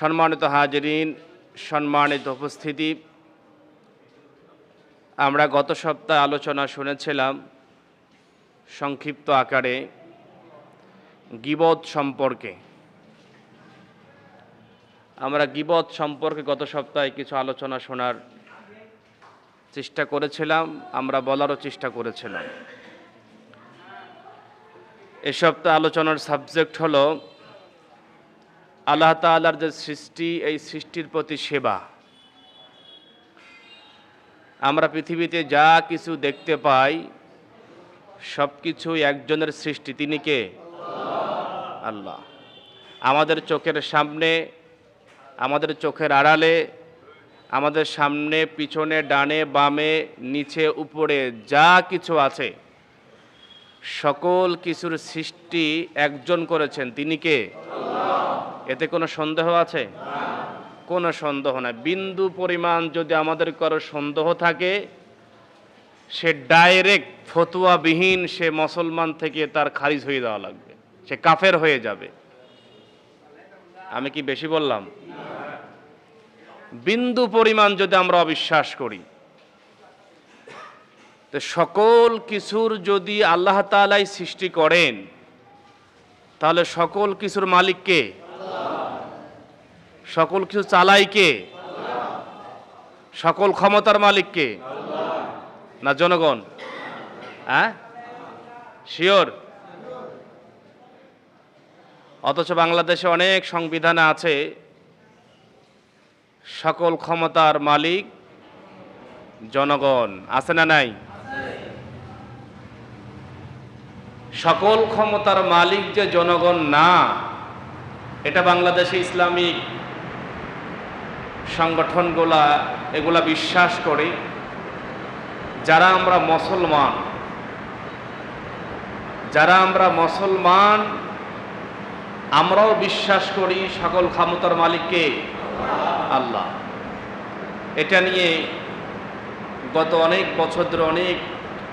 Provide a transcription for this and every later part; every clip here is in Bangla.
সম্মানিত হাজরিন, সম্মানিত উপস্থিতি। আমরা গত সপ্তাহে আলোচনা শুনেছিলাম সংক্ষিপ্ত আকারে গিবত সম্পর্কে। আমরা গিবত সম্পর্কে গত সপ্তাহে কিছু আলোচনা শোনার চেষ্টা করেছিলাম, আমরা বলারও চেষ্টা করেছিলাম। এ সপ্তাহে আলোচনার সাবজেক্ট হলো আল্লাহ তাআলার যে সৃষ্টি, এই সৃষ্টির প্রতি সেবা। আমরা পৃথিবীতে যা কিছু দেখতে পাই সব কিছু একজনের সৃষ্টি। তিনি কে? আল্লাহ। আমাদের চোখের সামনে, আমাদের চোখের আড়ালে, আমাদের সামনে, পিছনে, ডানে, বামে, নিচে, উপরে যা কিছু আছে, সকল কিছুর সৃষ্টি একজন করেছেন। তিনি কে? এতে কোনো সন্দেহ আছে? কোনো সন্দেহ নাই। বিন্দু পরিমাণ যদি আমাদের কারও সন্দেহ থাকে, সে ডাইরেক্ট ফতুয়াবিহীন সে মুসলমান থেকে তার খারিজ হয়ে দেওয়া লাগবে। সে কাফের হয়ে যাবে। আমি কি বেশি বললাম? বিন্দু পরিমাণ যদি আমরা অবিশ্বাস করি, তো সকল কিছুর যদি আল্লাহ তালাই সৃষ্টি করেন, তাহলে সকল কিছুর মালিক কে? সকল কিছু চালাই কে? সকল ক্ষমতার মালিক কে? না জনগণ? হ্যাঁ? শিওর অথচ বাংলাদেশে অনেক সংবিধানে আছে, সকল ক্ষমতার মালিক জনগণ। আছে না নাই? সকল ক্ষমতার মালিক যে জনগণ না, এটা বাংলাদেশে ইসলামিক। সংগঠনগুলা এগুলা বিশ্বাস করে, যারা আমরা মুসলমান, যারা আমরা মুসলমান, আমরাও বিশ্বাস করি সকল ক্ষমতার মালিককে আল্লাহ। এটা নিয়ে গত অনেক বছর ধরে অনেক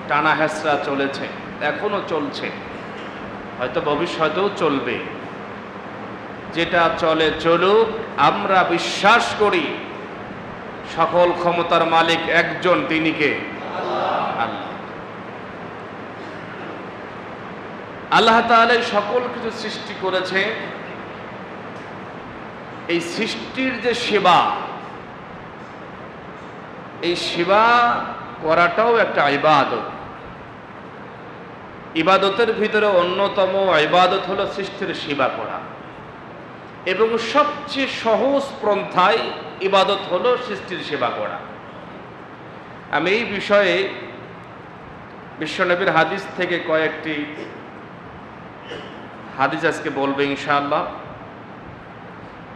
টানা হেসরা চলেছে, এখনও চলছে, হয়তো ভবিষ্যতেও চলবে। যেটা চলে চলুক, আমরা বিশ্বাস করি সকল ক্ষমতার মালিক একজন তিনি কে? আল্লাহ। তাআলা সকল কিছু সৃষ্টি করেছে। এই সৃষ্টির যে সেবা, এই সেবা করাটাও একটা ইবাদত। ইবাদতের ভিতরে অন্যতম ইবাদত হলো সৃষ্টির সেবা করা। এবং সবচেয়ে সহজ পন্থায় ইবাদত হলো সৃষ্টির সেবা করা। আমি এই বিষয়ে বিশ্বনবীর হাদিস থেকে কয়েকটি হাদিস আজকে বলবে ইনশাআল্লাহ।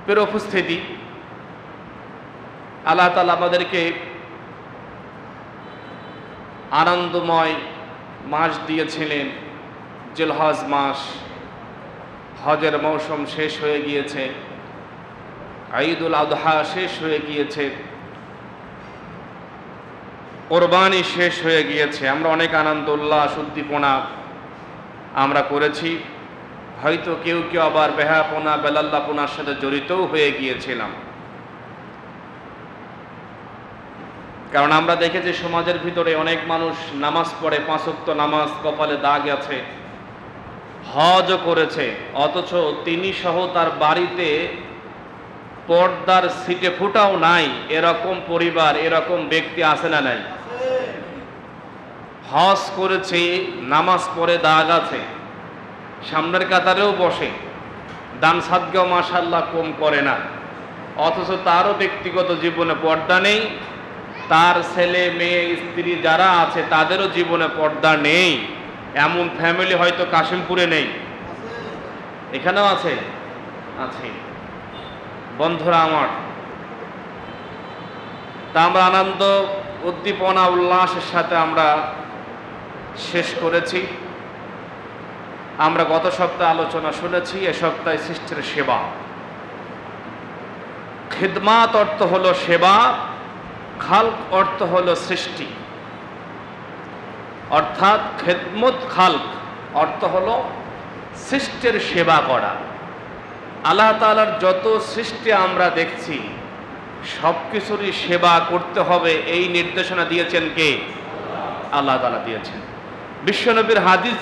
পের উপস্থিতি, আল্লাহ তালা আমাদেরকে আনন্দময় মাস দিয়েছিলেন, জেলহজ মাস। হজের মৌসুম শেষ হয়ে গিয়েছে, ঈদুল আদহা শেষ হয়ে গিয়েছে, কোরবানি শেষ হয়ে গিয়েছে। আমরা অনেক আনন্দ, উল্লাস, উদ্দীপনা আমরা করেছি। হয়তো কেউ কেউ আবার বেহাপনা বেলাল্লাপনার সাথে জড়িতও হয়ে গিয়েছিলাম। কারণ আমরা দেখেছি সমাজের ভিতরে অনেক মানুষ নামাজ পড়ে পাঁচক্ত নামাজ, কপালে দাগ আছে। হজও করেছে, অথচ তিনি সহ তার বাড়িতে পর্দার সিটে ফুটাও নাই, এরকম পরিবার, এরকম ব্যক্তি আছে না নাই? হজ করেছে, নামাজ পড়ে দাগ আছে, সামনের কাতারেও বসে, দান সাদগাও মাসাল্লাহ কম করে না। অথচ তারও ব্যক্তিগত জীবনে পর্দা নেই, তার ছেলে, মেয়ে, স্ত্রী যারা আছে, তাদেরও জীবনে পর্দা নেই। এমন ফ্যামিলি হয়তো কাশিমপুরে নেই। এখানেও আছে? আছে। বন্ধুরা আমার তা আমরা আনন্দ, উদ্দীপনা, উল্লাসের সাথে আমরা শেষ করেছি। আমরা গত সপ্তাহে আলোচনা শুনেছি, এ সপ্তাহে সৃষ্টির সেবা। খিদমাত অর্থ হলো সেবা খাল অর্থ হলো সৃষ্টি। অর্থাৎ খেদমত খালক, অর্থ হলো সৃষ্টির সেবা করা। আল্লাহ তাআলার যত সৃষ্টি আমরা দেখছি সব কিছুরই সেবা করতে হবে এই নির্দেশনা দিয়েছেন কে? আল্লাহ তালা দিয়েছেন। বিশ্বনবীর হাদিস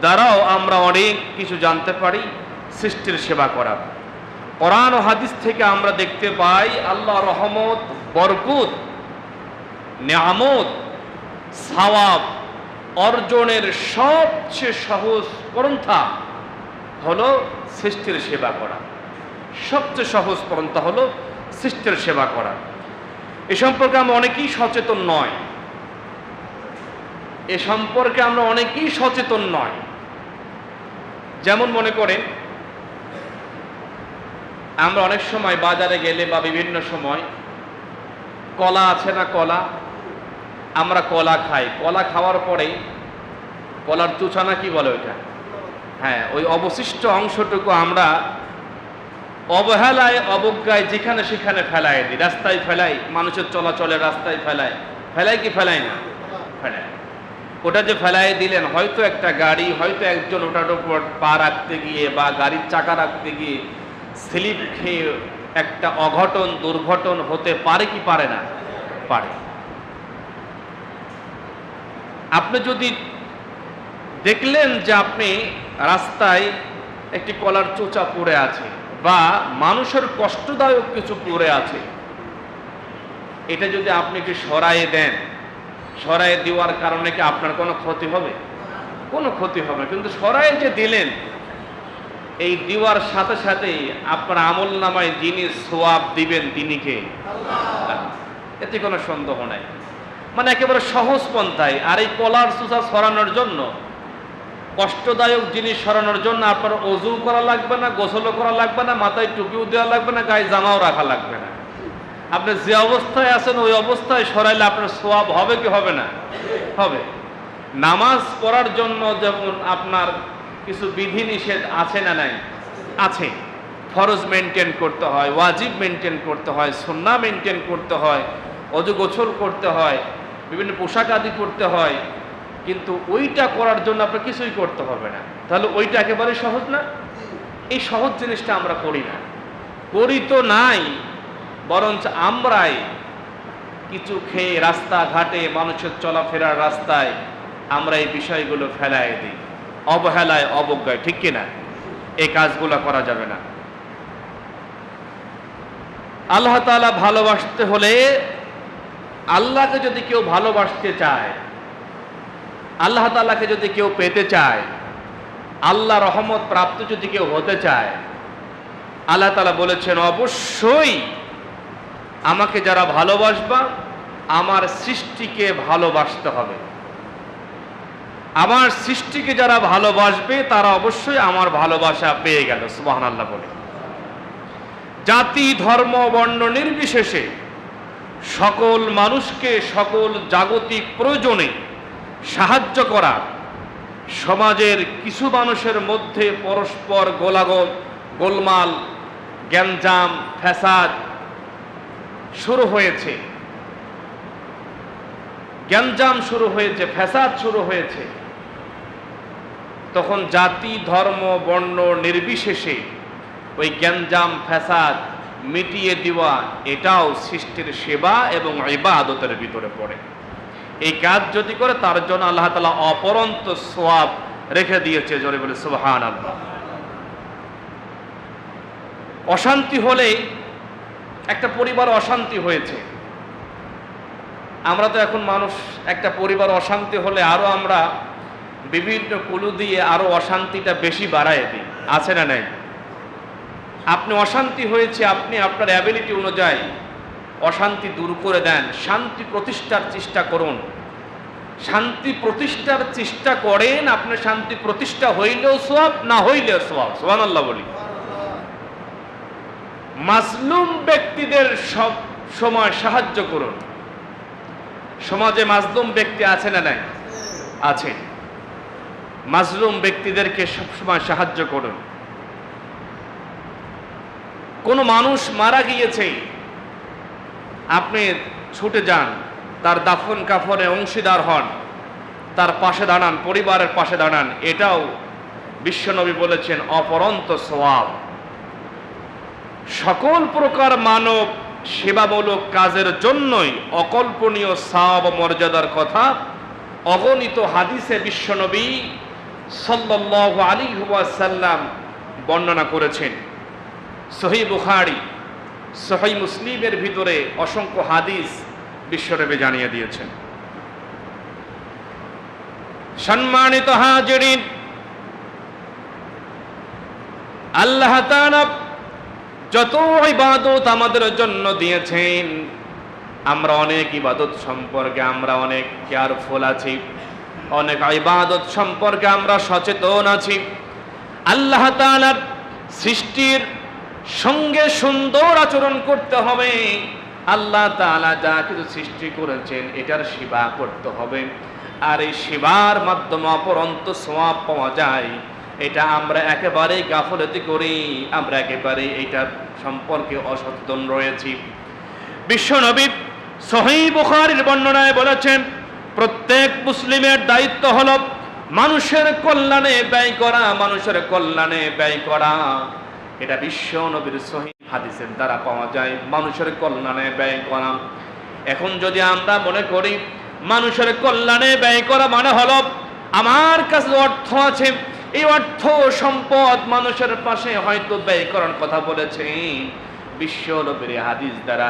দ্বারাও আমরা অনেক কিছু জানতে পারি সৃষ্টির সেবা করার। কোরআন ও হাদিস থেকে আমরা দেখতে পাই আল্লাহ রহমত, বরকুত, নিয়ামত, সাওয়াব অর্জনের সবচেয়ে সহজ পন্থা হলো সৃষ্টির সেবা করা। সবচেয়ে সহজ পন্থা হলো সৃষ্টির সেবা করা। এ সম্পর্কে আমরা অনেকেই সচেতন নয়। এ সম্পর্কে আমরা অনেকেই সচেতন নয়। যেমন মনে করেন, আমরা অনেক সময় বাজারে গেলে বা বিভিন্ন সময় কলা আছে না কলা আমরা কলা খাই। কলা খাওয়ার পরেই কলার চুচানা কি বলে ওইটা? হ্যাঁ ওই অবশিষ্ট অংশটুকু আমরা অবহেলায়, অবজ্ঞায় যেখানে সেখানে ফেলাই দিই। রাস্তায় ফেলাই, মানুষের চলাচলে রাস্তায় ফেলায় ফেলাই কি ফেলাই না? ফেলায় ওটা যে ফেলাই দিলেন, হয়তো একটা গাড়ি, হয়তো একজন ওটার উপর পা রাখতে গিয়ে বা গাড়ির চাকা রাখতে গিয়ে স্লিপ খেয়ে একটা অঘটন, দুর্ঘটন হতে পারে কি পারে না? পারে। আপনি যদি দেখলেন যে আপনি রাস্তায় একটি কলার চোচা পড়ে আছে বা মানুষের কষ্টদায়ক কিছু পড়ে আছে, এটা যদি আপনি কি সরায়ে দেন, সরায়ে দেওয়ার কারণে কি আপনার কোনো ক্ষতি হবে? কোনো ক্ষতি হবে। কিন্তু সরায়ে যে দিলেন, এই দেওয়ার সাথে সাথেই আপনার আমল নামায় যিনি সোয়াব দিবেন, তিনি কে? এতে কোনো সন্দেহ নাই। মানে একেবারে সহজ পন্থায়। আর এই কলার সুসা সরানোর জন্য, কষ্টদায়ক জিনিস সরানোর জন্য আপনার অজু করা লাগবে না, গোসলও করা লাগবে না, মাথায় টুপিও দেওয়া লাগবে না, গায়ে জামাও রাখা লাগবে না। আপনি যে অবস্থায় আছেন, ওই অবস্থায় সরাইলে আপনার সোয়াব হবে কি হবে না? হবে। নামাজ পড়ার জন্য যেমন আপনার কিছু বিধি নিষেধ আছে না নাই? আছে। ফরজ মেনটেন করতে হয়, ওয়াজিব মেনটেন করতে হয়, সুন্না মেনটেন করতে হয়, অজু গোছল করতে হয় বিভিন্ন পোশাক আদি করতে হয়, কিন্তু ওইটা করার জন্য আপনার কিছুই করতে হবে না। তাহলে ওইটা একেবারে সহজ না? এই সহজ জিনিসটা আমরা করি না। করি তো নাই, বরঞ্চ আমরাই কিছু খেয়ে রাস্তাঘাটে মানুষের চলাফেরার রাস্তায় আমরা এই বিষয়গুলো ফেলায় দিই। অবহেলায়, অবজ্ঞায়, ঠিক কিনা? এই কাজগুলো করা যাবে না। আল্লাহ তাআলা ভালোবাসতে হলে আল্লাহকে যদি কেউ ভালোবাসতে চায়, আল্লাহ তাআলাকে যদি কেউ পেতে চায়, আল্লাহ রহমত প্রাপ্ত যদি কেউ হতে চায়, আল্লাহ তাআলা বলেছেন, অবশ্যই আমাকে যারা ভালোবাসবা, আমার সৃষ্টিকে ভালোবাসতে হবে। আমার সৃষ্টিকে যারা ভালোবাসবে, তারা অবশ্যই আমার ভালোবাসা পেয়ে গেল। সুবাহ আল্লাহ বলে। জাতি, ধর্ম, বর্ণ নির্বিশেষে সকল মানুষকে সকল জাগতিক প্রয়োজনে সাহায্য করা। সমাজের কিছু মানুষের মধ্যে পরস্পর গোলাগল, গোলমাল, গ্যাঞ্জাম, ফ্যাসাদ শুরু হয়েছে। গ্যাঞ্জাম শুরু হয়েছে, ফ্যাসাদ শুরু হয়েছে। তখন জাতি, ধর্ম, বর্ণ নির্বিশেষে ওই গ্যাঞ্জাম, ফ্যাসাদ মিটিয়ে দেওয়া, এটাও সৃষ্টির সেবা এবং ইবাদতের ভিতরে পড়ে। এই কাজ যদি করে, তার জন্য আল্লাহ তালা অপরন্ত সোয়াব রেখে দিয়েছে, জোরে বলে সুবহান আল্লাহ অশান্তি হলেই একটা পরিবার অশান্তি হয়েছে। আমরা তো এখন মানুষ, একটা পরিবার অশান্তি হলে আরও আমরা বিভিন্ন কুলু দিয়ে আরও অশান্তিটা বেশি বাড়ায় দিই। আছে না নাই? আপনি অশান্তি হয়েছে, আপনি আপনার অ্যাবিলিটি অনুযায়ী অশান্তি দূর করে দেন। শান্তি প্রতিষ্ঠার চেষ্টা করুন। শান্তি প্রতিষ্ঠার চেষ্টা করেন, আপনার শান্তি প্রতিষ্ঠা হইলেও সোয়াব না হইলেও সোয়াব সোহান আল্লাহ বলি। মাজলুম ব্যক্তিদের সব সময় সাহায্য করুন। সমাজে মাজলুম ব্যক্তি আছে না নাই? আছে। মাজলুম ব্যক্তিদেরকে সবসময় সাহায্য করুন। কোনো মানুষ মারা গিয়েছে, আপনি ছুটে যান, তার দাফন কাফনে অংশীদার হন, তার পাশে দাঁড়ান, পরিবারের পাশে দাঁড়ান, এটাও বিশ্বনবী বলেছেন অপরন্ত সোয়াব সকল প্রকার মানব সেবামূলক কাজের জন্যই অকল্পনীয় সাব মর্যাদার কথা অগণিত হাদিসে বিশ্বনবী সাল্লাল্লাহু আলাইহি ওয়াসাল্লাম বর্ণনা করেছেন। সহি বুখারি, সহি মুসলিমের ভিতরে অসংখ্য হাদিস বিশ্বনবী জানিয়ে দিয়েছেন। সম্মানিত হাজিরিন, আল্লাহ যত ইবাদত আমাদের জন্য দিয়েছেন, আমরা অনেক ইবাদত সম্পর্কে আমরা অনেক কেয়ারফুল আছি, অনেক ইবাদত সম্পর্কে আমরা সচেতন আছি। আল্লাহ তাআলার সৃষ্টির সঙ্গে সুন্দর আচরণ করতে হবে। আল্লাহ তালা যা কিছু সৃষ্টি করেছেন, এটার সেবা করতে হবে। আর এই সেবার মাধ্যমে অপরন্ত সোয়াব পাওয়া যায়। এটা আমরা একেবারেই গাফলতি করি, আমরা একেবারে এইটার সম্পর্কে অসচেতন রয়েছি। বিশ্বনবী সহি বুখারীর বর্ণনায় বলেছেন, প্রত্যেক মুসলিমের দায়িত্ব হল মানুষের কল্যাণে ব্যয় করা, মানুষের কল্যাণে ব্যয় করা। এটা বিশ্ব নবীর সহি হাদিসের দ্বারা পাওয়া যায়। মানুষের কল্যাণে ব্যয় করা। এখন যদি আমরা মনে করি, মানুষের কল্যাণে ব্যয় করা মানে হলো, আমার কাছে অর্থ আছে, এই অর্থ সম্পদ মানুষের পাশে হয়তো ব্যয় করার কথা বলেছেন বিশ্ব নবীর হাদিস দ্বারা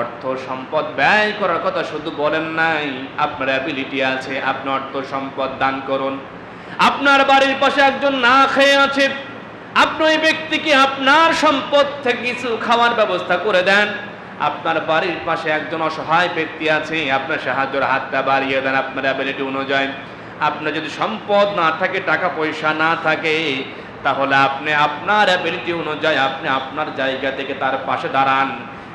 অর্থ সম্পদ ব্যয় করার কথা শুধু বলেন নাই। আপনার অ্যাবিলিটি আছে, আপনি অর্থ সম্পদ দান করুন। আপনার বাড়ির পাশে একজন না খেয়ে আছে আপনি ওই ব্যক্তিকে আপনার সম্পদ থেকে কিছু খাওয়ার ব্যবস্থা করে দেন। আপনার বাড়ির পাশে একজন অসহায় ব্যক্তি আছে, আপনার সাহায্যের হাতটা বাড়িয়ে দেন, আপনার অ্যাবিলিটি অনুযায়ী। আপনার যদি সম্পদ না থাকে, টাকা পয়সা না থাকে, তাহলে আপনি আপনার অ্যাবিলিটি অনুযায়ী আপনি আপনার জায়গা থেকে তার পাশে দাঁড়ান।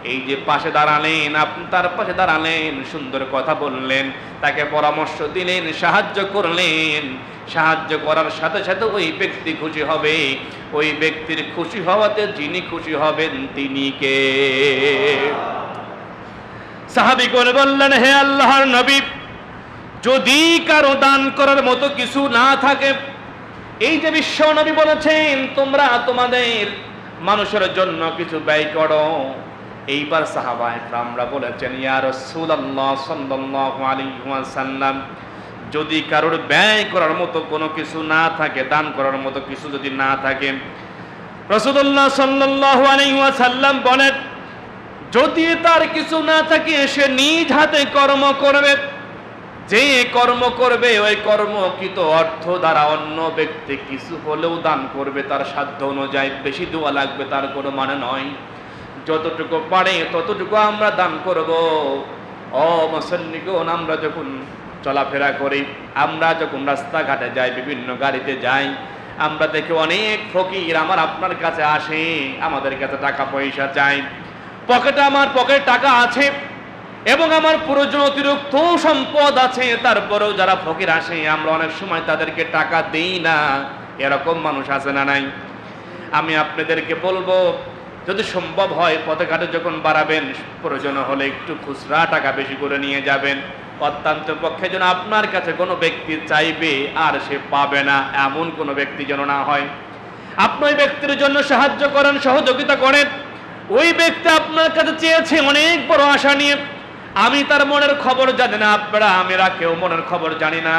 এই যে পাশে দাঁড়ালেন, আপনি তার পাশে দাঁড়ালেন, সুন্দর কথা বললেন, তাকে পরামর্শ দিলেন, সাহায্য করলেন, সাহায্য করার সাথে সাথে ওই ব্যক্তি খুশি হবে। ওই ব্যক্তির খুশি হওয়াতে যিনি খুশি হবেন তিনি কে? সাহাবি করে বললেন, হে আল্লাহর নবী, যদি কারও দান করার মতো কিছু না থাকে, এই যে বিশ্ব নবী বলেছেন, তোমরা তোমাদের মানুষের জন্য কিছু ব্যয় করো। এইবার সাহাবা আমরা বলেছেন, ইয়া সাল্লাল্লাহু আলাইহি ওয়াসাল্লাম, যদি কারোর ব্যয় করার মতো কোনো কিছু না থাকে, দান করার মতো কিছু যদি না থাকে, রাসূলুল্লাহ সাল্লাল্লাহু আলাইহি ওয়াসাল্লাম বলেন, যদি তার কিছু না থাকে, সে নিজ হাতে কর্ম করবে। যে কর্ম করবে, ওই কর্মকৃত অর্থ দ্বারা অন্য ব্যক্তি কিছু হলেও দান করবে, তার সাধ্য অনুযায়ী। বেশি দোয়া লাগবে, তার কোনো মানে নয়। যতটুকু পারে, ততটুকু আমরা দান করব। ও মুসল্লিগণ, আমরা যখন চলাফেরা করি, আমরা যখন রাস্তাঘাটে যাই, বিভিন্ন গাড়িতে যাই, আমরা দেখি অনেক ফকির আমার আপনার কাছে আসে, আমাদের কাছে টাকা পয়সা চাই। পকেটে আমার পকেটে টাকা আছে, এবং আমার প্রয়োজন অতিরিক্ত সম্পদ আছে। তারপরেও যারা ফকির আসে, আমরা অনেক সময় তাদেরকে টাকা দেই না। এরকম মানুষ আছে না নাই? আমি আপনাদেরকে বলব যদি সম্ভব হয় পথে ঘাটে যখন বাড়াবেন, প্রয়োজন হলে একটু খুচরা টাকা বেশি করে নিয়ে যাবেন। অত্যন্ত পক্ষে যেন আপনার কাছে কোনো ব্যক্তি চাইবে, আর সে পাবে না, এমন কোনো ব্যক্তি যেন না হয়। আপনি ওই ব্যক্তির জন্য সাহায্য করেন, সহযোগিতা করেন। ওই ব্যক্তি আপনার কাছে চেয়েছে অনেক বড় আশা নিয়ে। আমি তার মনের খবর জানি না, আপনারা আমরা কেউ মনের খবর জানি না।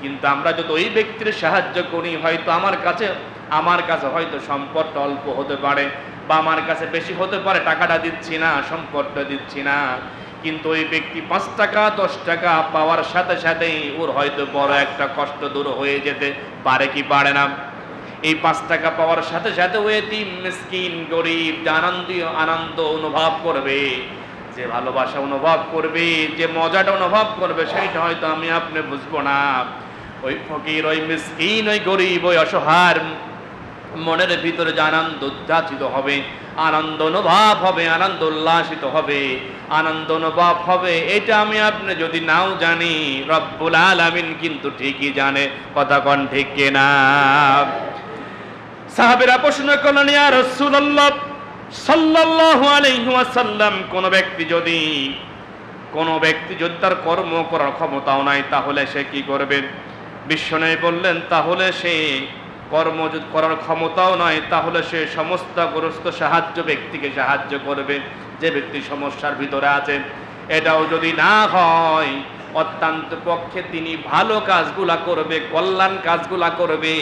কিন্তু আমরা যদি ওই ব্যক্তির সাহায্য করি, হয়তো আমার কাছে আমার কাছে হয়তো সম্পদটা অল্প হতে পারে। বা আমার কাছে বেশি হতে পারে, টাকাটা দিচ্ছি না, সম্পদটা দিচ্ছি না। কিন্তু ওই ব্যক্তি পাঁচ টাকা, দশ টাকা পাওয়ার সাথে সাথেই ওর হয়তো বড় একটা কষ্ট দূর হয়ে যেতে পারে কি পারে না। এই পাঁচ টাকা পাওয়ার সাথে সাথে ওই এতিম, মিসকিন, গরিব, যে আনন্দ অনুভব করবে, যে ভালোবাসা অনুভব করবে, যে মজাটা অনুভব করবে সেইটা হয়তো আমি আপনি বুঝব না। ওই ফকির, ওই মিসকিন, ওই গরিব, ওই অসহার মনের ভিতরে যে আনন্দ উদ্যাচিত হবে, আনন্দ অনুভব হবে, আনন্দ উল্লাসিত হবে, আনন্দ অনুভব হবে, এটা আমি আপনি যদি নাও জানি, রব্বুল আলামিন কিন্তু ঠিকই জানে, কথা কন ঠিক কিনা। সাহাবেরা প্রশ্ন করলেন, ইয়া রাসূলুল্লাহ, সাল্লাল্লাহু আলাইহি ওয়াসাল্লাম, কোন ব্যক্তি যদি, কোন ব্যক্তি যদি তার কর্ম করার ক্ষমতাও নাই, তাহলে সে কি করবে? বিশ্বনবী বললেন, তাহলে সে কর্ম করার ক্ষমতাও নয় তাহলে সে সমস্যাগ্রস্ত সাহায্য ব্যক্তিকে সাহায্য করবে, যে ব্যক্তি সমস্যার ভিতরে আছে। এটাও যদি না হয়, অত্যন্ত পক্ষে তিনি ভালো কাজগুলা করবে, কল্যাণ কাজগুলা করবে,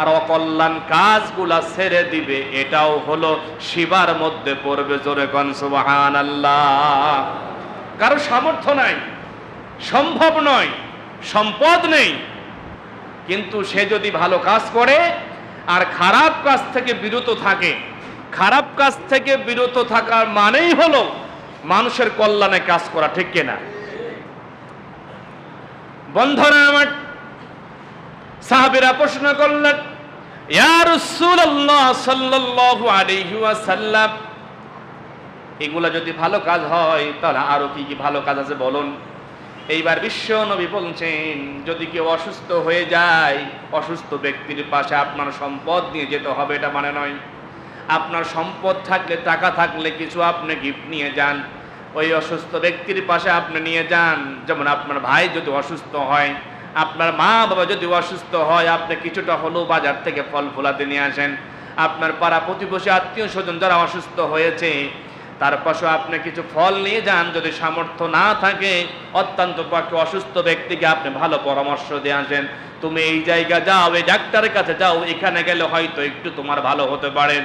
আর অকল্যাণ কাজগুলা ছেড়ে দিবে, এটাও হলো শিবার মধ্যে পড়বে জোরে কন সুবাহান আল্লাহ কারও সামর্থ্য নাই, সম্ভব নয়, সম্পদ নেই কিন্তু সে যদি ভালো কাজ করে, আর খারাপ কাজ থেকে বিরত থাকে, খারাপ কাজ থেকে বিরত থাকার মানেই হলো মানুষের কল্যাণে কাজ করা, ঠিক কিনা বন্ধনা আমার, সাহাবিরা প্রশ্ন করলেন এগুলা যদি ভালো কাজ হয়, তাহলে আরও কি কি ভালো কাজ আছে বলুন? এইবার বিশ্ব নবী বলছেন, যদি কেউ অসুস্থ হয়ে যায়, অসুস্থ ব্যক্তির পাশে আপনার সম্পদ নিয়ে যেতে হবে, এটা মানে নয়। আপনার সম্পদ থাকলে, টাকা থাকলে কিছু আপনি গিফট নিয়ে যান। ওই অসুস্থ ব্যক্তির পাশে আপনি নিয়ে যান। যেমন আপনার ভাই যদি অসুস্থ হয়, আপনার মা বাবা যদি অসুস্থ হয়, আপনি কিছুটা হলেও বাজার থেকে ফল ফলাতে নিয়ে আসেন। আপনার পাড়া প্রতিবেশী, আত্মীয় স্বজন যারা অসুস্থ হয়েছে তার পাশে আপনি কিছু ফল নিয়ে যান, যদি সামর্থ্য না থাকে, অত্যন্ত পক্ষে অসুস্থ ব্যক্তিকে আপনি ভালো পরামর্শ দিয়ে আসেন। তুমি এই জায়গা যাও, এই ডাক্তারের কাছে যাও, এখানে গেলে হয়তো একটু তোমার ভালো হতে পারে।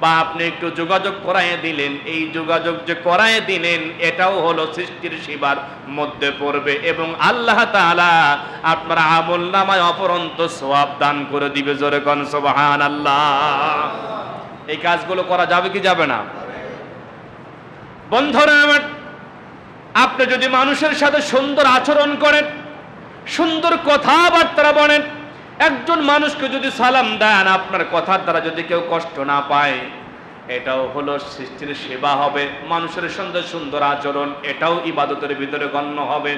বা আপনি একটু যোগাযোগ করায় দিলেন, এই যোগাযোগ যে করায় দিলেন, এটাও হলো সৃষ্টির সেবার মধ্যে পড়বে। এবং আল্লাহ তাআলা আপনার আমল নামায় অপরন্ত সোয়াব দান করে দিবে জোরে কন সুবহান আল্লাহ এই কাজগুলো করা যাবে কি যাবে না? বন্ধুরা আমার, আপনি যদি মানুষের সাথে সুন্দর আচরণ করেন, সুন্দর কথাবার্তা বলেন, একজন মানুষকে যদি সালাম দেন, আপনার কথার দ্বারা যদি কেউ কষ্ট না পায়, এটাও হলো সৃষ্টির সেবা হবে, মানুষের সঙ্গে সুন্দর আচরণ, এটাও ইবাদতের ভিতরে গণ্য হবে।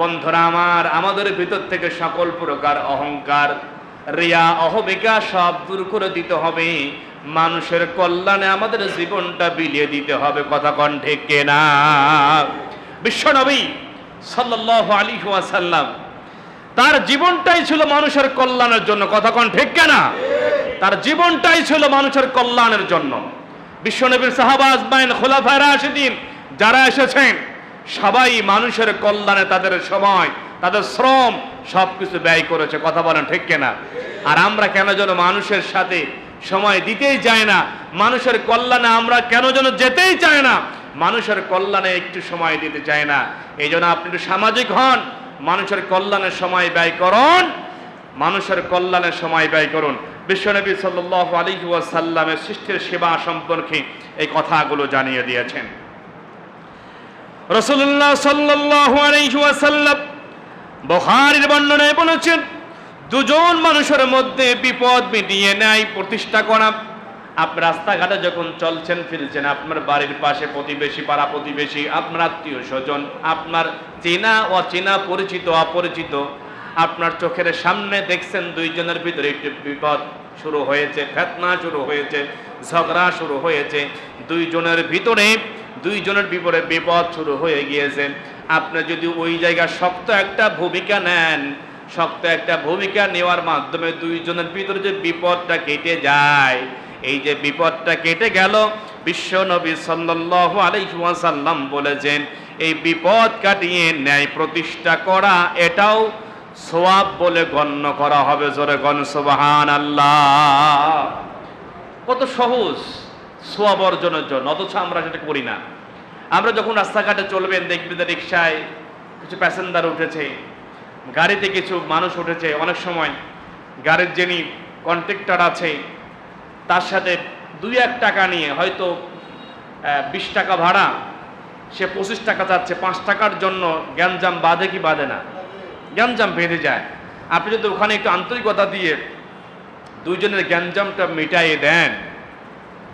বন্ধুরা আমার, আমাদের ভিতর থেকে সকল প্রকার অহংকার, রিয়া অহবিকা সব দূর করে দিতে হবে। মানুষের কল্যাণে আমাদের জীবনটা বিলিয়ে দিতে হবে, কথা কণ্ঠে কেনা? বিশ্বনবী সাল্লাল্লাহু আলাইহি ওয়াসাল্লাম তার জীবনটাই ছিল মানুষের কল্যাণের জন্য, কথা কন ঠিক কেনা? তার জীবনটাই ছিল মানুষের কল্যাণের জন্য। বিশ্বনবীর সাহাবা আজমাইন খোলাফায় রাশিদিন যারা এসেছেন, সবাই মানুষের কল্যাণে তাদের সময়, তাদের শ্রম সবকিছু ব্যয় করেছে, কথা বলেন ঠিক কেনা? আর আমরা কেন যেন মানুষের সাথে সময় দিতেই চায় না। মানুষের কল্যাণে আমরা কেন যেন যেতেই চাই না? মানুষের কল্যাণে একটু সময় দিতে চায় না। এই জন্য আপনি একটু সামাজিক হন। মানুষের কল্যাণের সময় ব্যয় করুন। মানুষের কল্যাণে সময় ব্যয় করুন। বিশ্বনবী সাল্লাহ আলী ওয়াসাল্লামের সৃষ্টির সেবা সম্পর্কে এই কথাগুলো জানিয়ে দিয়েছেন। রসুল্লাহ সাল্লাহ আলাইহি ওয়াসাল্লাম বখারির বর্ণনায় বলেছেন দুজন মানুষের মধ্যে বিপদ মিটিয়ে নেয় প্রতিষ্ঠা করা। আপনি রাস্তাঘাটে যখন চলছেন, ফিরছেন, আপনার বাড়ির পাশে প্রতিবেশী, পাড়া প্রতিবেশী, আপনার আত্মীয় স্বজন, আপনার চেনা, অচেনা, পরিচিত, অপরিচিত, আপনার চোখের সামনে দেখছেন দুইজনের ভিতরে একটি বিপদ শুরু হয়েছে, ফেতনা শুরু হয়েছে, ঝগড়া শুরু হয়েছে। দুইজনের ভিতরে, দুইজনের বিপরে বিপদ শুরু হয়ে গিয়েছে। আপনি যদি ওই জায়গায় শক্ত একটা ভূমিকা নেন শক্ত একটা ভূমিকা নেওয়ার মাধ্যমে দুইজনের ভিতরে যে বিপদটা কেটে যায়, এই যে বিপদটা কেটে গেল, বিশ্ব নবী সাল্লাল্লাহু আলাইহি ওয়াসাল্লাম বলেছেন, এই বিপদ কাটিয়ে ন্যায় প্রতিষ্ঠা করা, এটাও সোয়াব বলে গণ্য করা হবে। জোরে গণ আল্লাহ কত সহজ সোয়াব অর্জনের জন্য, অথচ আমরা সেটা করি না। আমরা যখন রাস্তাঘাটে চলবেন, দেখবেন রিক্সায় কিছু প্যাসেঞ্জার উঠেছে গাড়িতে কিছু মানুষ উঠেছে। অনেক সময় গাড়ির যিনি কন্ট্রাক্টর আছে, তার সাথে দুই এক টাকা নিয়ে হয়তো বিশ টাকা ভাড়া, সে পঁচিশ টাকা চাচ্ছে। পাঁচ টাকার জন্য গ্যাঞ্জাম বাঁধে কি বাঁধে না? গ্যাঞ্জাম বেঁধে যায়। আপনি যদি ওখানে একটু আন্তরিকতা দিয়ে দুইজনের গ্যাঞ্জামটা মিটাইয়ে দেন,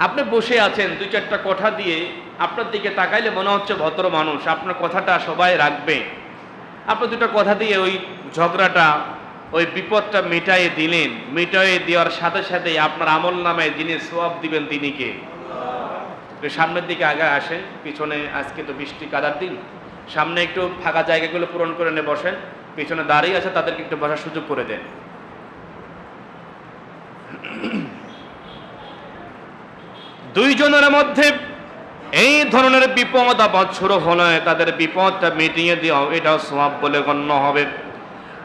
আপনি বসে আছেন দুই চারটা কথা দিয়ে, আপনার দিকে তাকাইলে মনে হচ্ছে ভদ্র মানুষ। আপনার কথাটা সবাই রাখবে। আপনি দুটো কথা দিয়ে ওই ঝগড়াটা, ওই বিপদটা মিটাইয়ে দিলেন। মিটাইয়ে দেওয়ার সাথে সাথে আপনার আমল নামে যিনি সোয়াব দিবেন তিনি কে? সামনের দিকে আগে আসেন, পিছনে আজকে তো বৃষ্টি কাদার দিন। সামনে একটু ফাঁকা জায়গাগুলো পূরণ করে নিয়ে বসেন, পিছনে দাঁড়িয়ে আছে, তাদেরকে একটু বসার সুযোগ করে দেন। দুইজনের মধ্যে এই ধরনের বিপদ আপদ শুরু হলে তাদের বিপদটা মিটিয়ে দেওয়া এটাও সমাপ বলে গণ্য হবে।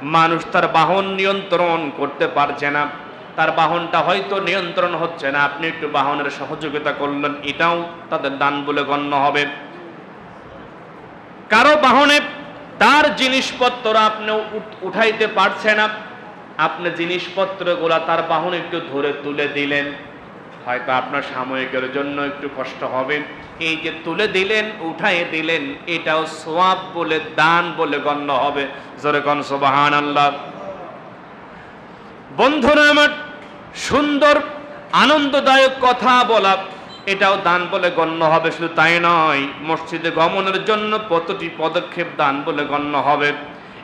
মানুষ তার বাহন নিয়ন্ত্রণ করতে পারছে না। তার বাহনটা হয়তো নিয়ন্ত্রণ হচ্ছে না। আপনি একটু বাহনের সহযোগিতা করলেন, এটাও তাদের দান বলে গণ্য হবে। কারও বাহনে তার জিনিসপত্র আপনি উঠাইতে পারছে না। আপনি জিনিসপত্রগুলা তার বাহন একটু ধরে তুলে দিলেন। হয়তো আপনার সাময়িকের জন্য একটু কষ্ট হবে। এই যে তুলে দিলেন উঠাই দিলেন, এটাও সোয়াব বলে, দান বলে গণ্য হবে। জোরে কন সোবাহান আল্লাহ বন্ধুরা, আমার সুন্দর, আনন্দদায়ক কথা বলা, এটাও দান বলে গণ্য হবে। শুধু তাই নয়, মসজিদে গমনের জন্য প্রতিটি পদক্ষেপ দান বলে গণ্য হবে।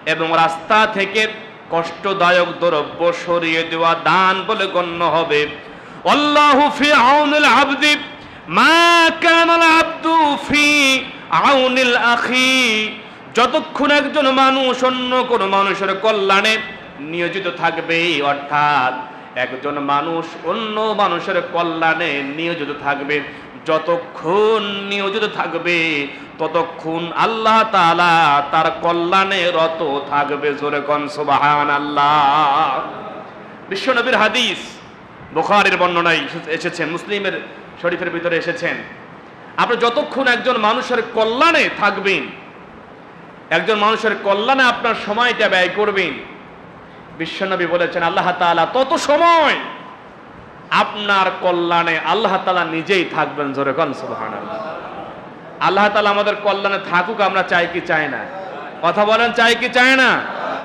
এবং রাস্তা থেকে কষ্টদায়ক দ্রব্য সরিয়ে দেওয়া দান বলে গণ্য হবে। আল্লাহু ফি আউনিল মা কানাল আবদু ফি আউনিল আখি। যতক্ষণ একজন মানুষ অন্য কোনো মানুষের কল্যাণে নিয়োজিত থাকবে, অর্থাৎ একজন মানুষ অন্য মানুষের কল্যাণে নিয়োজিত থাকবে, যতক্ষণ নিয়োজিত থাকবে, ততক্ষণ আল্লাহ তালা তার কল্যাণে রত থাকবে, জোরে কন সুবহান আল্লাহ বিশ্বনবীর হাদিস বুখারীর বর্ণনায় এসেছেন, মুসলিমের শরীফের ভিতরে এসেছেন। আপনি যতক্ষণ একজন মানুষের কল্যাণে থাকবেন, একজন মানুষের কল্যাণে আপনার সময়টা ব্যয় করবেন, বিশ্বনবী বলেছেন, আল্লাহ তাআলা তত সময় আপনার কল্যাণে আল্লাহ তাআলা নিজেই থাকবেন, জোরে কন, সুবহানাল্লাহ। আল্লাহ তালা আমাদের কল্যাণে থাকুক, আমরা চাই কি চাই না? কথা বলেন, চাই কি চাই না?